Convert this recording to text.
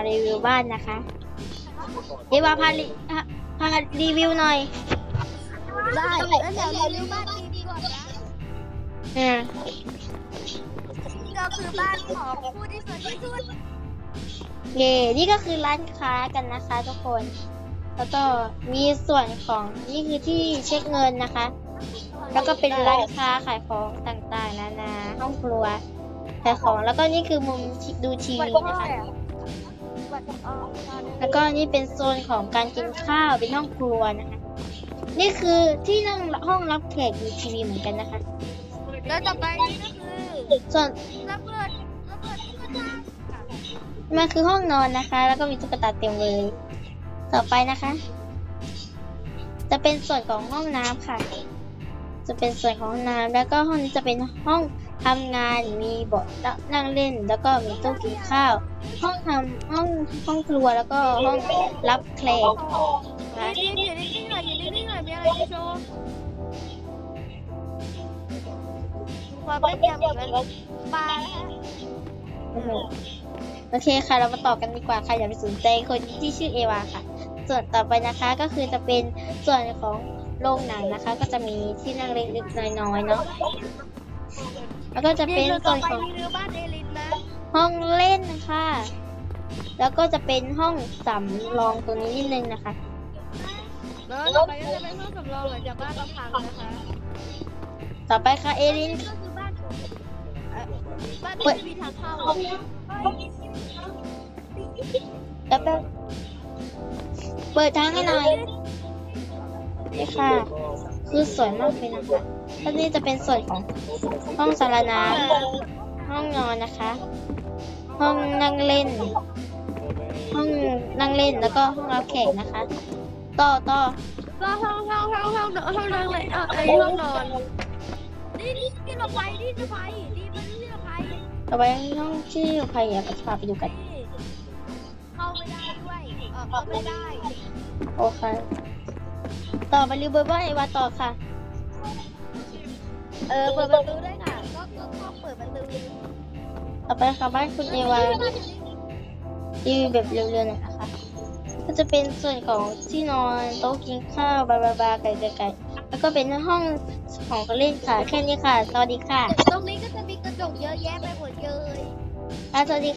มารีวิวบ้านนะคะเอวาพารีพาพารีวิวหน่อย ได้แล้วเดี๋ยวรีวิวบ้านดีดีก่อนนะอ่าก็คือบ้านของผู้ที่สวยที่สุดเย่นี่ก็คือร้านค้ากันนะคะทุกคน แล้วก็มีส่วนของนี่คือที่เช็คเงินนะคะ แล้วก็เป็นร้านค้าขายของต่างๆนานาห้องครัวขายของแล้วก็นี่คือมุมดูทีวีนะคะ แล้วก็นี่เป็นโซนของการกินข้าวเป็นห้องครัวนะคะ นี่คือที่นั่งห้องรับแขกดูทีวีเหมือนกันนะคะ แล้วต่อไปนี่ก็คือส่วนระเบิดระเบิดตุ๊กตามันคือห้องนอนนะคะ แล้วก็มีตุ๊กตาเต็มเลย ต่อไปนะคะ จะเป็นส่วนของห้องน้ำค่ะ จะเป็นส่วนของห้องน้ำแล้วก็ห้องนี้จะเป็นห้อง ทำงานมีเบาะนั่งเล่น แล้วก็มีตู้กินข้าว ห้องทำห้องห้องครัวแล้วก็ห้องรับแขกนะยืนอยู่นิ่งๆหน่อยยืนนิ่งๆหน่อยมีอะไรจะโชว์ความไม่ยำเหมือนปลาแล้วฮะอือหือโอเคค่ะ เรามาต่อกันดีกว่าค่ะ อย่าไปสนใจคนที่ชื่อเอวาค่ะ ส่วนต่อไปนะคะก็คือจะเป็นส่วนของโรงหนังนะคะ ก็จะมีที่นั่งเล็กๆน้อยๆเนาะ แล้วก็จะเป็นรีวิวส่ต่อวนไปของรีวิวบ้านเอลินนะห้องเล่นค่ะ แล้วก็จะเป็นห้องสำรองตัวนี้นิดนึงนะคะ แล้วต่อไปก็จะเป็นห้องสำรองหลังจากบ้านเราพังนะคะต่อไปค่ะเอลินก็คือบ้านเอ่อบ้านที่ไม่มีทางเข้าแล้วก็เปิดทางให้หน่อยนี่ค่ะ คือสวยมากเลยนะคะแล้วนี่จะเป็นส่วนของห้องสารน้ำห้องนอนนะคะ ห้องนั่งเล่น ห้องนั่งเล่นแล้วก็ห้องรับแขกนะคะ ต่อต่อก็ห้องห้องห้องห้องนอนห้องนอนเลยเออไอห้องนอนนี่นี่ที่เราไปนี่จะไปนี่มันที่เราไปต่อไปห้องที่ใครอยาจะพาไปดูกันเข้าไม่ได้ด้วยออเข้าไม่ได้โอเค ต่อไปรีวิวเบอร์ไอวาต่อค่ะ เออเปิดประตูได้ค่ะ ก็ก็ก็เปิดประตูต่อไปค่ะบ้านคุณเอวารีวิวแบบเร็วๆหน่อยนะคะก็จะเป็นส่วนของที่นอนโต๊ะกินข้าวบาบาบาไก่ไก่ไก่แล้วก็เป็นห้องของเล่นค่ะแค่นี้ค่ะ สวัสดีค่ะ ตรงนี้ก็จะมีกระจกเยอะแยะไปหมดเลยอะสวัสดี